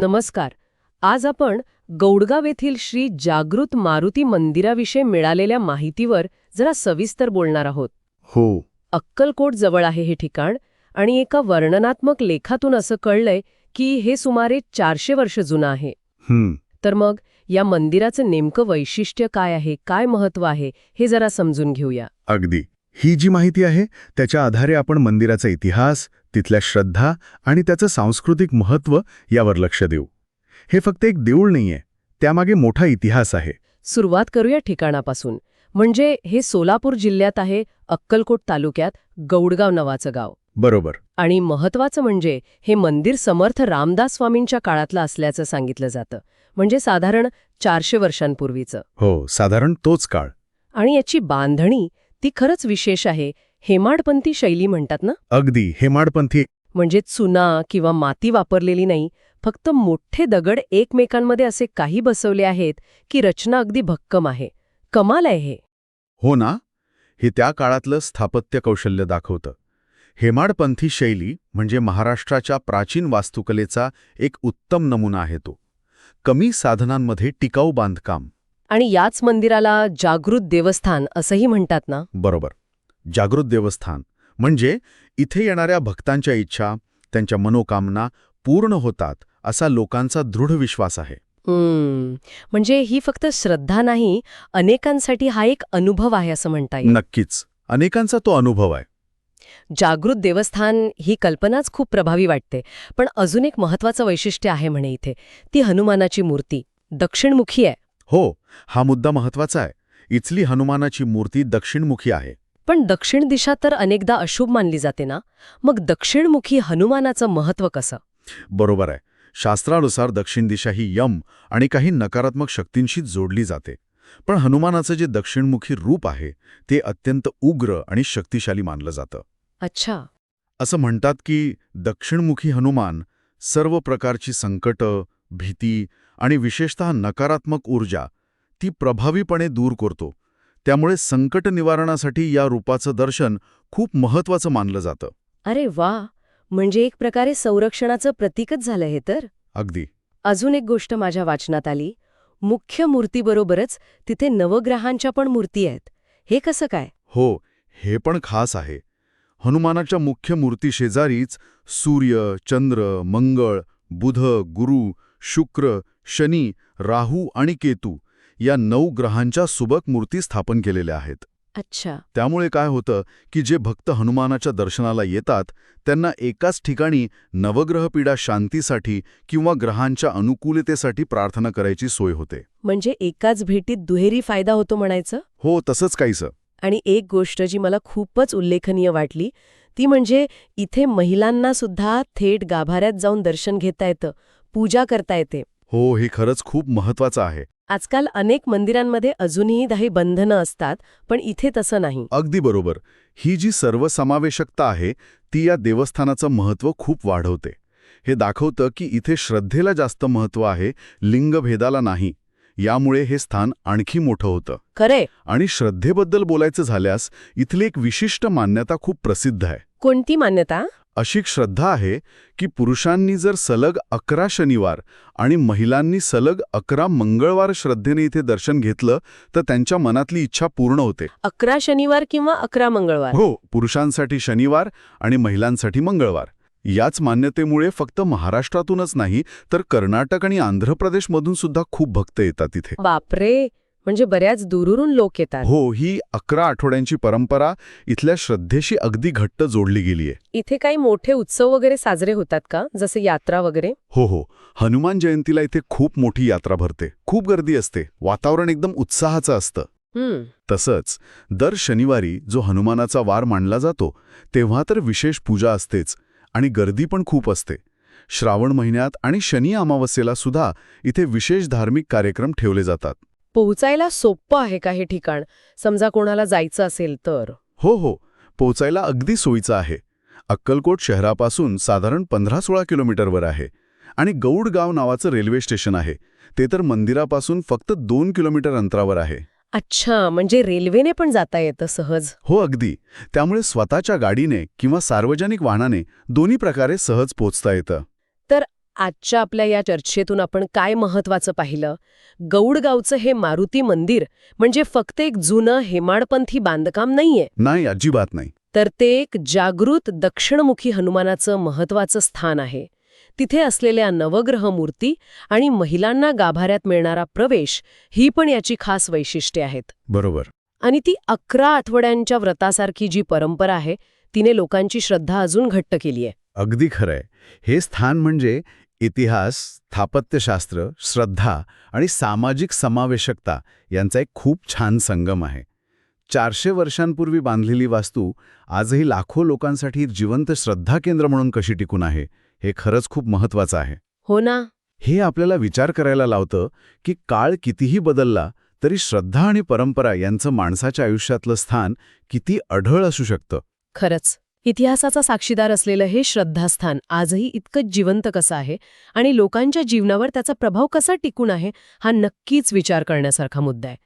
नमस्कार. आज आपण गौडगाव येथील श्री जागृत मारुती मंदिराविषयी मिळालेल्या माहितीवर जरा सविस्तर बोलणार आहोत. हो. अक्कलकोट जवळ आहे हे ठिकाण आणि एका वर्णनात्मक लेखातून असं कळलंय की हे सुमारे चारशे वर्ष जुनं आहे. हं, तर मग या मंदिराचं नेमकं वैशिष्ट्य काय आहे काय महत्त्व आहे हे जरा समजून घेऊया. अगदी. ही जी माहिती आहे त्याच्या आधारे आपण मंदिराचा इतिहास तिथल्या श्रद्धा आणि त्याचं सांस्कृतिक महत्त्व यावर लक्ष देऊ. हे फक्त एक देऊळ नाहीये त्यामागे मोठा इतिहास आहे. सुरुवात करूया ठिकाणापासून. म्हणजे हे सोलापूर जिल्ह्यात आहे अक्कलकोट तालुक्यात गौडगाव नावाचं गाव. बरोबर. आणि महत्वाचं म्हणजे हे मंदिर समर्थ रामदास स्वामींच्या काळातलं असल्याचं सांगितलं जातं. म्हणजे साधारण चारशे वर्षांपूर्वीचं. हो साधारण तोच काळ. आणि याची बांधणी ती खरंच विशेष आहे हेमाडपंथी शैली म्हणतात ना? अगदी हेमाडपंथी म्हणजे चुना किंवा माती वापरलेली नाही फक्त मोठे दगड एकमेकांमध्ये असे काही बसवले आहेत की रचना अगदी भक्कम आहे. कमाल आहे हे. हो ना? हे त्या काळातलं स्थापत्य कौशल्य दाखवतं. हेमाडपंथी शैली म्हणजे महाराष्ट्राच्या प्राचीन वास्तुकलेचा एक उत्तम नमुना आहे तो. कमी साधनांमध्ये टिकाऊ बांधकाम. आणि याच मंदिराला जागृत देवस्थान असंही म्हणतात ना? बरोबर. जागृत देवस्थान म्हणजे इथे येणाऱ्या भक्तांच्या इच्छा त्यांच्या मनोकामना पूर्ण होतात असा लोकांचा दृढ विश्वास आहे. म्हणजे ही फक्त श्रद्धा नाही अनेकांसाठी हा एक अनुभव आहे असं म्हणता येईल. नक्कीच. अनेकांचा तो अनुभव आहे. जागृत देवस्थान ही कल्पनाच खूप प्रभावी वाटते पण अजून एक महत्वाचं वैशिष्ट्य आहे म्हणे इथे. ती हनुमानाची मूर्ती. दक्षिणमुखी आहे. हो. हा मुद्दा महत्त्वाचा आहे. इथली हनुमानाची मूर्ती दक्षिणमुखी आहे. पण दक्षिण दिशा तर अनेकदा अशुभ मानली जाते ना? मग दक्षिणमुखी हनुमानाचं महत्त्व कसं? बरोबर आहे. शास्त्रानुसार दक्षिण दिशा ही यम आणि काही नकारात्मक शक्तींशी जोडली जाते. पण हनुमानाचं जे दक्षिणमुखी रूप आहे ते अत्यंत उग्र आणि शक्तिशाली मानलं जातं. अच्छा. असं म्हणतात की दक्षिणमुखी हनुमान सर्व प्रकारची संकटं भीती आणि विशेषतः नकारात्मक ऊर्जा ती प्रभावीपणे दूर करतो. त्यामुळे संकट निवारणासाठी या रूपाचं दर्शन खूप महत्वाचं मानलं जातं. अरे वा! म्हणजे एक प्रकारे संरक्षणाचं प्रतीकच झालं हे तर? अगदी. अजून एक गोष्ट माझ्या वाचनात आली. मुख्य मूर्तीबरोबरच तिथे नवग्रहांच्या पण मूर्ती आहेत. हे कसं काय? हो हे पण खास आहे. हनुमानाच्या मुख्य मूर्तीशेजारीच सूर्य चंद्र मंगळ बुध गुरु शुक्र शनी राहू आणि केतू या नऊ ग्रहांच्या सुबक मूर्ती स्थापन केलेल्या आहेत. अच्छा. त्यामुळे काय होतं की जे भक्त हनुमानाच्या दर्शनाला येतात त्यांना एकाच ठिकाणी नवग्रहपीडा शांतीसाठी किंवा ग्रहांच्या अनुकूलतेसाठी प्रार्थना करायची सोय होते. म्हणजे एकाच भेटीत दुहेरी फायदा होतो म्हणायचं? हो तसंच काहीसं. आणि एक गोष्ट जी मला खूपच उल्लेखनीय वाटली ती म्हणजे इथे महिलांना सुद्धा थेट गाभाऱ्यात जाऊन दर्शन घेता येतं पूजा करता येते. हो हे खरंच खूप महत्वाचं आहे. आजकाल अनेक मंदिरांमध्ये अजूनही काही बंधनं असतात पण इथे तसं नाही. अगदी बरोबर. ही जी सर्वसमावेशकता आहे ती या देवस्थानाचं महत्त्व खूप वाढवते. हे दाखवतं की इथे श्रद्धेला जास्त महत्त्व आहे लिंगभेदाला नाही. यामुळे हे स्थान आणखी मोठं होतं. खरे आणि श्रद्धेबद्दल बोलायचं झाल्यास इथली एक विशिष्ट मान्यता खूप प्रसिद्ध आहे. कोणती मान्यता? अशी श्रद्धा आहे की पुरुषांनी जर सलग अकरा शनिवार आणि महिलांनी सलग अकरा मंगळवार श्रद्धेने इथे दर्शन घेतलं तर त्यांच्या मनातली इच्छा पूर्ण होते. अकरा शनिवार किंवा अकरा मंगळवार? हो पुरुषांसाठी शनिवार आणि महिलांसाठी मंगळवार. याच मान्यतेमुळे फक्त महाराष्ट्रातूनच नाही तर कर्नाटक आणि आंध्र प्रदेशमधून सुद्धा खूप भक्त येतात इथे. बापरे! म्हणजे बऱ्याच दुरून लोक येतात. हो ही अकरा आठवड्यांची परंपरा इथल्या श्रद्धेशी अगदी घट्ट जोडली गेलीय इथे काही मोठे उत्सव वगैरे साजरे होतात का? जसे यात्रा वगैरे? हो हो. हनुमान जयंतीला इथे खूप मोठी यात्रा भरते. खूप गर्दी असते. वातावरण एकदम उत्साहाचं असतं. हम्म. तसंच दर शनिवारी जो हनुमानाचा वार मानला जातो तेव्हा तर विशेष पूजा असतेच आणि गर्दी पण खूप असते. श्रावण महिन्यात आणि शनी अमावस्येला सुद्धा इथे विशेष धार्मिक कार्यक्रम ठेवले जातात. पोहोचायला सोपं आहे का हे ठिकाण. समजा कोणाला जायचं असेल तर. हो हो. पोचायला अगदी सोयीचं आहे. अक्कलकोट शहरापासून साधारण पंधरा सोळा किलोमीटरवर आहे. आणि गौड गाव नावाचं रेल्वे स्टेशन आहे. ते तर मंदिरापासून फक्त दोन किलोमीटर अंतरावर आहे. अच्छा म्हणजे रेल्वेने पण जाता येतं सहज? हो अगदी. त्यामुळे स्वतःच्या गाडीने किंवा सार्वजनिक वाहनाने दोन्ही प्रकारे सहज पोचता येतं. आजच्या आपल्या या चर्चेतून आपण काय महत्वाचं पाहिलं? गौडगावचं हे मारुती मंदिर म्हणजे फक्त एक जुनं हेमाडपंथी बांधकाम नाहीये. नाही अजिबात नाही. तर ते एक जागृत दक्षिणमुखी हनुमानाचं महत्वाचं स्थान आहे. तिथे असलेल्या नवग्रह मूर्ती आणि महिलांना गाभाऱ्यात मिळणारा प्रवेश ही पण याची खास वैशिष्ट्ये आहेत. बरोबर. आणि ती अकरा आठवड्यांच्या व्रतासारखी जी परंपरा आहे तिने लोकांची श्रद्धा अजून घट्ट केली आहे अगदी खरंय. हे स्थान म्हणजे इतिहास स्थापत्यशास्त्र श्रद्धा आणि सामाजिक समावेशकता यांचा एक खूप छान संगम आहे. चारशे वर्षांपूर्वी बांधलेली वास्तू आजही लाखो लोकांसाठी जिवंत श्रद्धा केंद्र म्हणून कशी टिकून आहे हे खरंच खूप महत्वाचं आहे. हो ना. हे आपल्याला विचार करायला लावतं की काळ कितीही बदलला तरी श्रद्धा आणि परंपरा यांचं माणसाच्या आयुष्यातलं स्थान किती अढळ असू शकतं. खरंच. इतिहासाचा साक्षीदार असलेलं हे श्रद्धास्थान आजही इतकंच जिवंत कसं आहे आणि लोकांच्या जीवनावर त्याचा प्रभाव कसा टिकून आहे हा नक्कीच विचार करण्यासारखा मुद्दा आहे.